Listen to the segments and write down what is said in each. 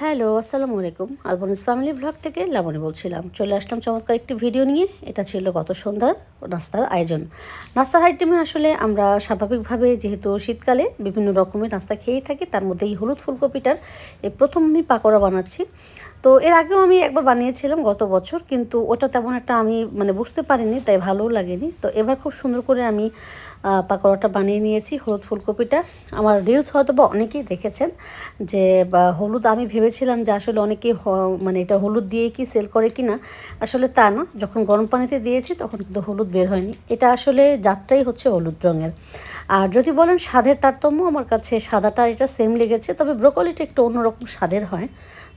Hello, আসসালামু আলাইকুম। আলবনিস family blog থেকে লাবণী বলছিলাম। চলে আসলাম চমৎকার একটি ভিডিও নিয়ে। এটা ছিল গত সন্ধ্যার নাস্তার আয়োজন। নাস্তার আইটেমে আসলে আমরা স্বাভাবিকভাবে যেহেতু শীতকালে বিভিন্ন রকমের নাস্তা খেয়েই থাকি, তার মধ্যে এই হলুদ ফুলকপিটার এই প্রথম আমি পাকোড়া বানাচ্ছি। তো এর আগেও আমি একবার বানিয়েছিলাম গত বছর, কিন্তু ওটা তেমন একটা আমি মানে বুঝতে পারিনি, তাই ভালোও লাগেনি। তো এবার খুব সুন্দর করে আমি পাকোড়াটা বানিয়ে নিয়েছি, হলুদ ফুলকপিটা। আমার রিলস হয়তো বা অনেকেই দেখেছেন যে হলুদ আমি ভেবেছিলাম যে আসলে অনেকেই মানে এটা হলুদ দিয়ে কি সেল করে কি না। আসলে তা না, যখন গরম পানিতে দিয়েছি তখন কিন্তু হলুদ বের হয়নি। এটা আসলে জাতটাই হচ্ছে হলুদ রঙের। আর যদি বলেন স্বাদের তারতম্য, আমার কাছে সাদাটা এটা সেম লেগেছে, তবে ব্রোকলিটা একটু অন্যরকম স্বাদের হয়।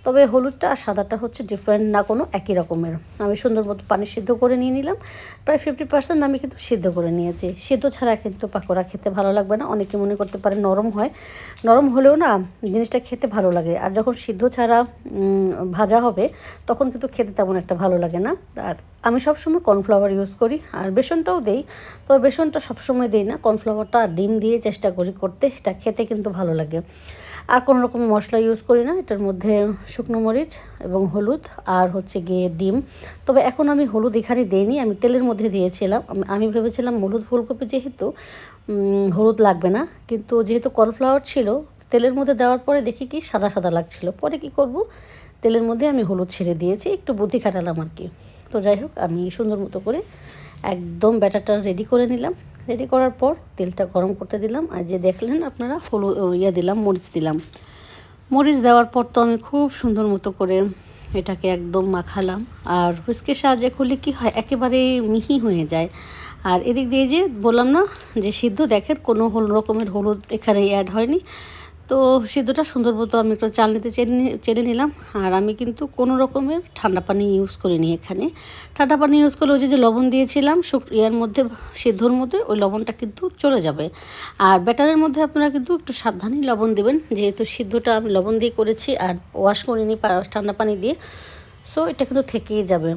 তবে হলুদটা আর সাদাটা হচ্ছে ডিফারেন্ট না কোনো একই রকমের। আমি সুন্দর মতো পানি সিদ্ধ করে নিয়ে নিলাম। প্রায় ফিফটি পার্সেন্ট আমি কিন্তু সিদ্ধ করে নিয়েছি। সিদ্ধ ছাড়া কিন্তু পাকোড়া খেতে ভালো লাগবে না। অনেকে মনে করতে পারে নরম হয়। নরম হলেও না জিনিসটা খেতে ভালো লাগে। আর যখন সিদ্ধ ছাড়া ভাজা হবে, তখন কিন্তু খেতে তেমন একটা ভালো লাগে না। আর আমি সবসময় কর্নফ্লাওয়ার ইউজ করি। আর বেসনটাও দেই। তবে বেসনটা সবসময় দিই না। কর্নফ্লাওয়ারটা ডিম দিয়ে চেষ্টা করি করতে। এটা খেতে কিন্তু ভালো লাগে। আর কোনো রকম মশলা ইউজ করি না। এটার মধ্যে শুকনো মরিচ এবং হলুদ আর হচ্ছে গিয়ে ডিম। তবে এখন আমি হলুদ এখানে দিইনি, আমি তেলের মধ্যে দিয়েছিলাম। আমি ভেবেছিলাম হলুদ ফুলকপি যেহেতু হলুদ লাগবে না। কিন্তু যেহেতু কর্নফ্লাওয়ার ছিল, তেলের মধ্যে দেওয়ার পরে দেখি কি সাদা সাদা লাগছিল। পরে কি করব? তেলের মধ্যে আমি হলুদ ছেড়ে দিয়েছি, একটু বুদ্ধি খাটালাম আর কি। তো যাই হোক, আমি সুন্দর মতো করে একদম ব্যাটারটা রেডি করে নিলাম। রেডি করার পর তেলটা গরম করতে দিলাম আর যে দেখলেন আপনারা হলুদ ইয়ে দিলাম, মরিচ দিলাম। মরিচ দেওয়ার পর তো আমি খুব সুন্দর মতো করে এটাকে একদম মাখালাম। আর হুইস্কের সাহায্যে খুলে কী হয়, একেবারে মিহি হয়ে যায়। আর এদিক দিয়ে যে বললাম না, যে সিদ্ধ দেখেন কোনো হল রকমের হলুদ এখানে অ্যাড হয়নি। তো সিদ্ধটা সুন্দর মতো আমি একটু চালনিতে চেনে চেনে নিলাম। আর আমি কিন্তু কোনো রকমের ঠান্ডা পানি ইউজ করিনি এখানে। ঠান্ডা পানি ইউজ করলে ওই যে যে লবণ দিয়েছিলাম ইয়ার মধ্যে, সিদ্ধর মধ্যে, ওই লবণটা কিন্তু চলে যাবে। আর ব্যাটারের মধ্যে আপনারা কিন্তু একটু সাবধানেই লবণ দেবেন, যেহেতু সিদ্ধটা আমি লবণ দিয়ে করেছি আর ওয়াশ করিনি ঠান্ডা পানি দিয়ে। সো এটা কিন্তু থেকেই যাবে।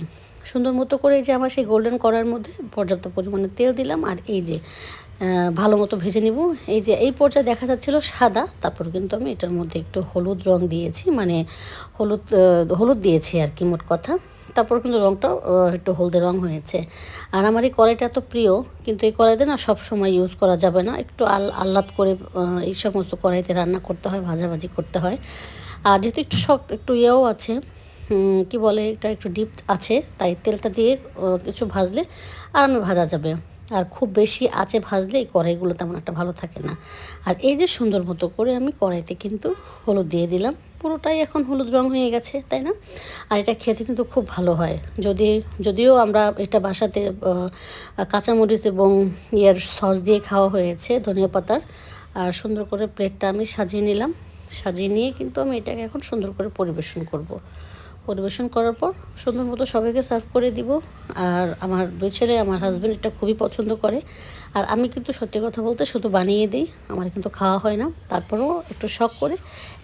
সুন্দর মতো করে যে আমার সেই গোল্ডেন করার মধ্যে পর্যাপ্ত পরিমাণে তেল দিলাম। আর এই যে ভালো মতো ভেজে নিব। এই যে এই পর্যায়ে দেখা যাচ্ছিল সাদা, তারপর কিন্তু আমি এটার মধ্যে একটু হলুদ রং দিয়েছি মানে হলুদ হলুদ দিয়েছি আর কি মোট কথা। তারপর কিন্তু রঙটাও একটু হলদে রং হয়েছে। আর আমার এই কড়াইটা এত প্রিয়, কিন্তু এই কড়াইতে না সব সময় ইউজ করা যাবে না। একটু আল আহ্লাদ করে এই সমস্ত কড়াইতে রান্না করতে হয়, ভাজাভাজি করতে হয়। আর যেহেতু একটু শক্ত একটু ইয়েও আছে কি বলে, এটা একটু ডিপ আছে, তাই তেলটা দিয়ে কিছু ভাজলে আরামে ভাজা যাবে। আর খুব বেশি আঁচে ভাজলে এই কড়াইগুলো তেমন একটা ভালো থাকে না। আর এই যে সুন্দর মতো করে আমি কড়াইতে কিন্তু হলুদ দিয়ে দিলাম। পুরোটাই এখন হলুদ রং হয়ে গেছে, তাই না? আর এটা খেতে কিন্তু খুব ভালো হয়। যদি, যদিও আমরা এটা বাসাতে কাঁচামরিচ এবং ইয়ার সস দিয়ে খাওয়া হয়েছে ধনিয়া পাতার, আর সুন্দর করে প্লেটটা আমি সাজিয়ে নিলাম। সাজিয়ে নিয়ে কিন্তু আমি এটাকে এখন সুন্দর করে পরিবেশন করব। পরিবেশন করার পর সুন্দর মতো সবাইকে সার্ভ করে দিব। আর আমার দুই ছেলে, আমার হাজব্যান্ড এটা খুবই পছন্দ করে। আর আমি কিন্তু সত্যি কথা বলতে শুধু বানিয়ে দিই, আমার কিন্তু খাওয়া হয় না। তারপরেও একটু শখ করে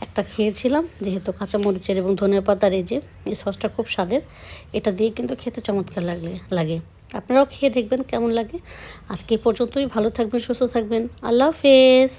একটা খেয়েছিলাম, যেহেতু কাঁচামরিচের এবং ধনে পাতার এই যে, এই সসটা খুব স্বাদের, এটা দিয়ে কিন্তু খেতে চমৎকার লাগলে, লাগে। আপনারাও খেয়ে দেখবেন কেমন লাগে। আজকে পর্যন্তই, ভালো থাকবেন, সুস্থ থাকবেন। আল্লাহ হাফেজ।